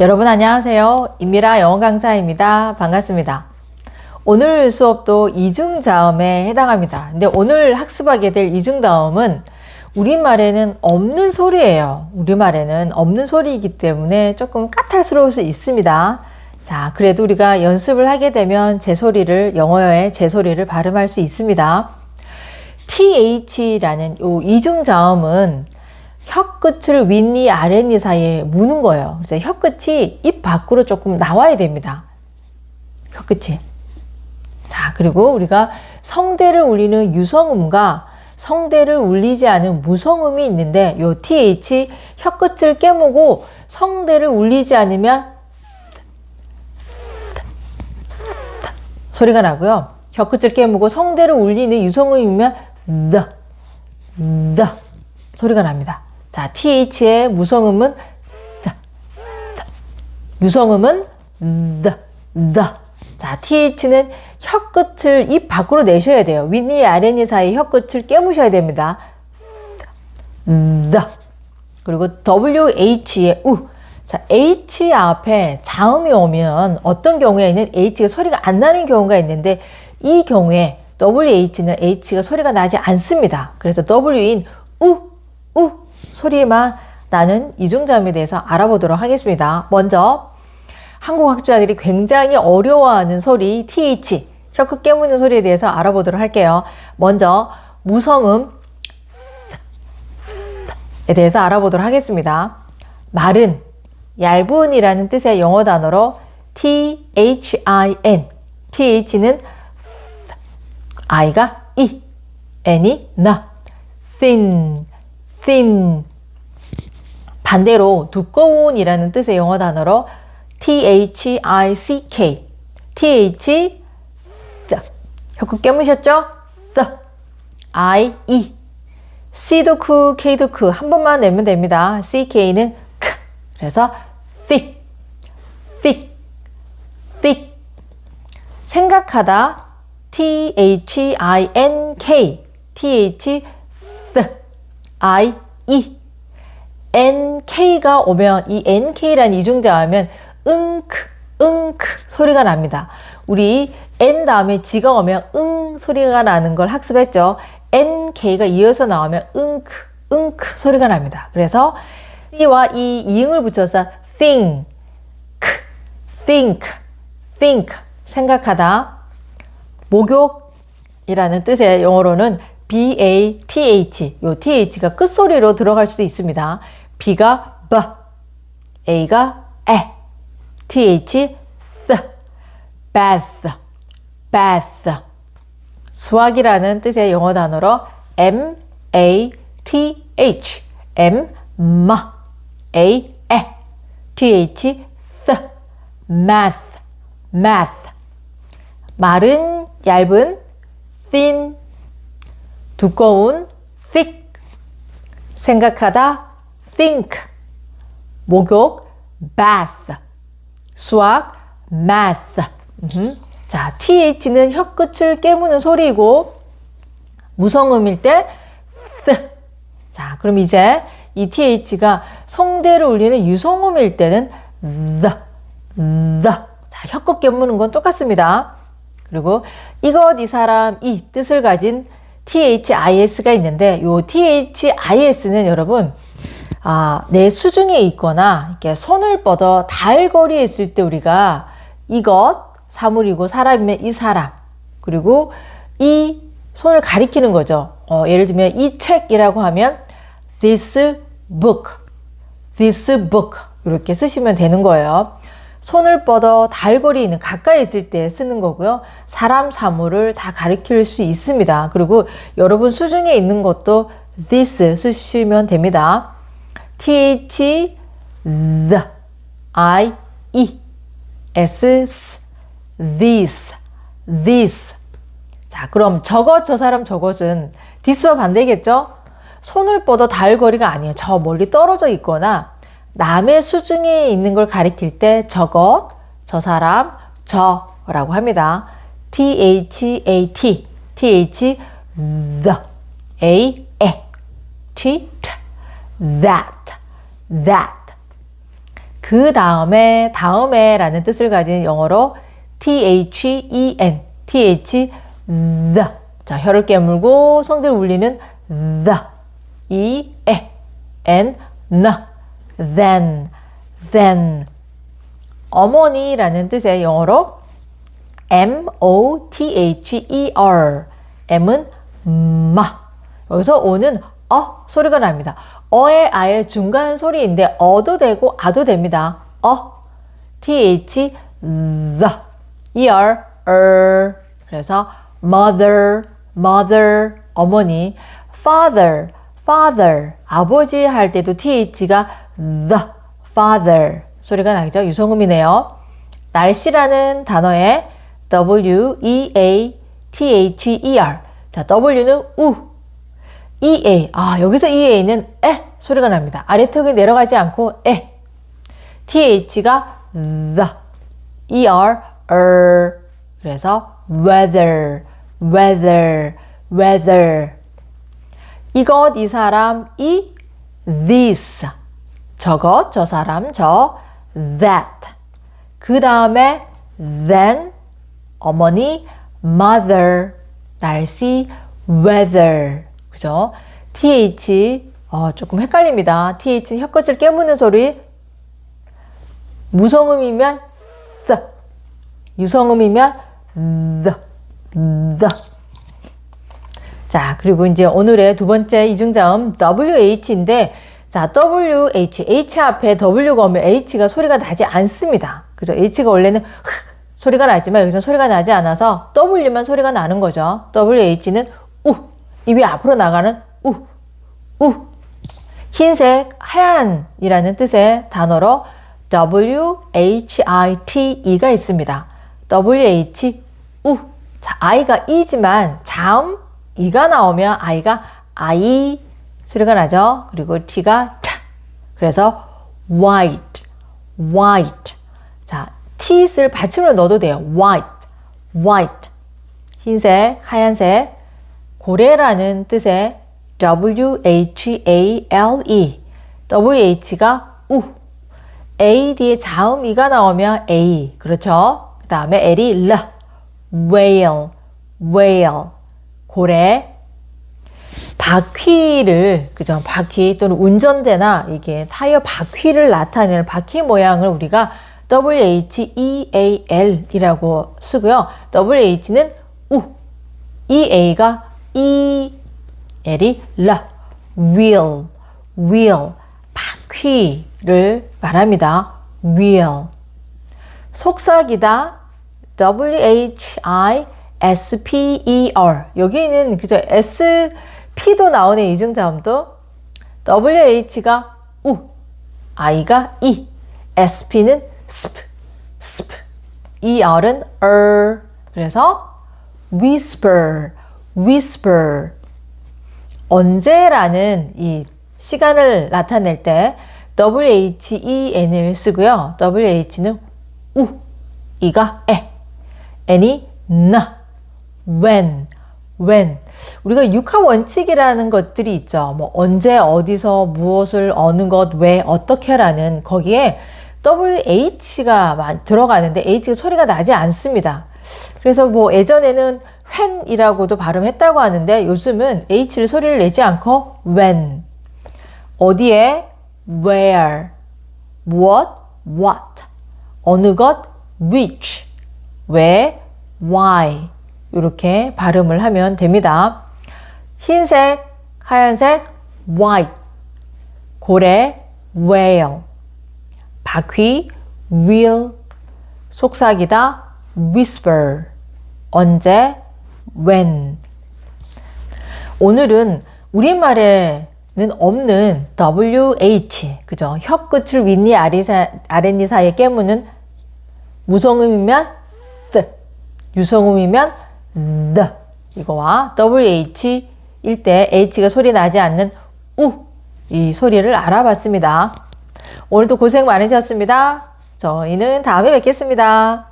여러분 안녕하세요. 임미라 영어 강사입니다. 반갑습니다. 오늘 수업도 이중자음에 해당합니다. 근데 오늘 학습하게 될 이중자음은 우리말에는 없는 소리예요. 우리말에는 없는 소리이기 때문에 조금 까탈스러울 수 있습니다. 자, 그래도 우리가 연습을 하게 되면 제 소리를, 영어의 제 소리를 발음할 수 있습니다. th라는 요 이중자음은 혀 끝을 윗니 아랫니 사이에 무는 거예요. 그래서 혀 끝이 입 밖으로 조금 나와야 됩니다. 혀 끝이. 자, 그리고 우리가 성대를 울리는 유성음과 성대를 울리지 않은 무성음이 있는데 요 th 혀 끝을 깨무고 성대를 울리지 않으면 소리가 나고요. 혀 끝을 깨무고 성대를 울리는 유성음이면 the, the 소리가 납니다. 자, th의 무성음은 th, th. 유성음은 the, the. 자, th는 혀 끝을 입 밖으로 내셔야 돼요. 윗니 아랫니 사이 혀 끝을 깨무셔야 됩니다. the. 그리고 wh의 우. 자, h 앞에 자음이 오면 어떤 경우에는 h가 소리가 안 나는 경우가 있는데 이 경우에 wh는 h가 소리가 나지 않습니다. 그래서 w인 우, 우 소리만 나는 이중자음에 대해서 알아보도록 하겠습니다. 먼저 한국 학자들이 굉장히 어려워하는 소리 th 혀끝 깨무는 소리에 대해서 알아보도록 할게요. 먼저 무성음 에 대해서 알아보도록 하겠습니다. 말은 얇은이라는 뜻의 영어 단어로 t-h-i-n th는 i가 이 n이 나 thin thin. 반대로 두꺼운이라는 뜻의 영어 단어로 t-h-i-c-k th. 혀끝 깨무셨죠? 스 I E. C도 크 K도 크 한 번만 내면 됩니다. CK는 크. 그래서 thick. thick. thick. 생각하다. T H I N K. T H S I E N K가 오면 이 N K라는 이중자 하면 응크 응크 소리가 납니다. 우리 N 다음에 G가 오면 응 소리가 나는 걸 학습했죠. N, K가 이어서 나오면 응크, 응크 소리가 납니다. 그래서 C와 이 이응을 붙여서 think, think, think 생각하다. 목욕이라는 뜻의 영어로는 B-A-T-H 요 TH가 끝소리로 들어갈 수도 있습니다. B가 B, A가 에, TH, S, bath, bath. 수학이라는 뜻의 영어 단어로 M, A, T, H, M, 마, A, 에, T, H, S, math, math. 말은 얇은, thin, 두꺼운, thick, 생각하다, think, 목욕, bath, 수학, math. 자, th는 혀 끝을 깨무는 소리이고 무성음일 때 스. 자, 그럼 이제 이 th가 성대를 울리는 유성음일 때는 the, the. 자, 혀끝 깨무는 건 똑같습니다. 그리고 이것 이 사람 이 뜻을 가진 THIS가 있는데 요 THIS는 여러분 아, 내 수중에 있거나 이렇게 손을 뻗어 달 거리에 있을 때 우리가 이것 사물이고 사람이면 이 사람 그리고 이 손을 가리키는 거죠. 어, 예를 들면 이 책이라고 하면 this book, this book 이렇게 쓰시면 되는 거예요. 손을 뻗어 달거리 있는 가까이 있을 때 쓰는 거고요. 사람, 사물을 다 가리킬 수 있습니다. 그리고 여러분 수중에 있는 것도 this 쓰시면 됩니다. th, the, i, e, s, s this, this. 자, 그럼 저것, 저 사람 저것은 this와 반대겠죠? 손을 뻗어 닿을 거리가 아니에요. 저 멀리 떨어져 있거나 남의 수중에 있는 걸 가리킬 때 저것, 저 사람, 저라고 합니다. T-H-A-T, T-H, the, A, E, T, that, that. 그 다음에 다음에 라는 뜻을 가진 영어로 T-H-E-N, T-H, the. 자, 혀를 깨물고 성대를 울리는 the, E, 에, N, 나, then, then. 어머니라는 뜻의 영어로 M-O-T-H-E-R. M은 마. 여기서 O는 어 소리가 납니다. 어의 아의 중간 소리인데 어도 되고 아도 됩니다. 어. T-H, the. E-R, er. 그래서 mother, mother, 어머니. father, father. 아버지 할 때도 TH가 the, father. 소리가 나죠. 유성음이네요. 날씨라는 단어에 W, E, A, T, H, E, R. 자, W는 우, E, A. 아, 여기서 E, A는 에 소리가 납니다. 아래턱이 내려가지 않고 에. T, H가 the, E, R, er. 그래서 weather, weather, weather. 이것, 이 사람, 이, this. 저것, 저 사람, 저, that. 그 다음에 then, 어머니, mother, 날씨, weather. 그죠? th, 어, 조금 헷갈립니다. th, 혀끝을 깨무는 소리. 무성음이면 s, 유성음이면 z, z. 자, 그리고 이제 오늘의 두 번째 이중자음 WH인데, 자, WH, H 앞에 W가 오면 H가 소리가 나지 않습니다. 그죠? H가 원래는 흑 소리가 나지만 여기서 소리가 나지 않아서 W만 소리가 나는 거죠. WH는 우, 입이 앞으로 나가는 우, 우. 흰색, 하얀이라는 뜻의 단어로 W-H-I-T-E가 있습니다. W-H, 우. 자, I가 E지만 자음 E가 나오면 I가 I 소리가 나죠. 그리고 T가 차. 그래서 white, white. 자, t을 받침으로 넣어도 돼요. white, white. 흰색, 하얀색. 고래라는 뜻의 W-H-A-L-E. WH가 우. A 뒤에 자음 이가 나오면 A. 그렇죠? 그 다음에 L이 L. whale, whale. 고래. 바퀴를, 그죠? 바퀴 또는 운전대나 이게 타이어 바퀴를 나타내는 바퀴 모양을 우리가 W-H-E-A-L 이라고 쓰고요. W-H는 우, E-A가 E, L이 L, wheel, wheel, 바퀴를 말합니다. wheel. 속삭이다, W-H-I-S-P-E-R. 여기는 그죠? S-P도 나오네, 이중자음도. W-H가 우, I가 E, S-P는 sp, sp. 이 R은 er. 그래서 whisper, whisper. 언제라는 이 시간을 나타낼 때 WHEN을 쓰고요. WH는 우, 이가 에, N이 나, when, when. 우리가 육하 원칙이라는 것들이 있죠. 뭐 언제, 어디서, 무엇을, 어느 것, 왜, 어떻게라는 거기에 WH가 들어가는데 H가 소리가 나지 않습니다. 그래서 뭐 예전에는 when이라고도 발음했다고 하는데 요즘은 H를 소리를 내지 않고 when. 어디에 where. 무엇 what. 어느 것 which. 왜 why. 이렇게 발음을 하면 됩니다. 흰색, 하얀색 white. 고래 whale. 바퀴 will 속삭이다 whisper 언제 when 오늘은 우리말에는 없는 WH 그죠 혀 끝을 윗니 아랫니 사이에 깨무는 무성음이면 s 유성음이면 the 이거와 WH일 때 H가 소리 나지 않는 우 이 소리를 알아봤습니다. 오늘도 고생 많으셨습니다. 저희는 다음에 뵙겠습니다.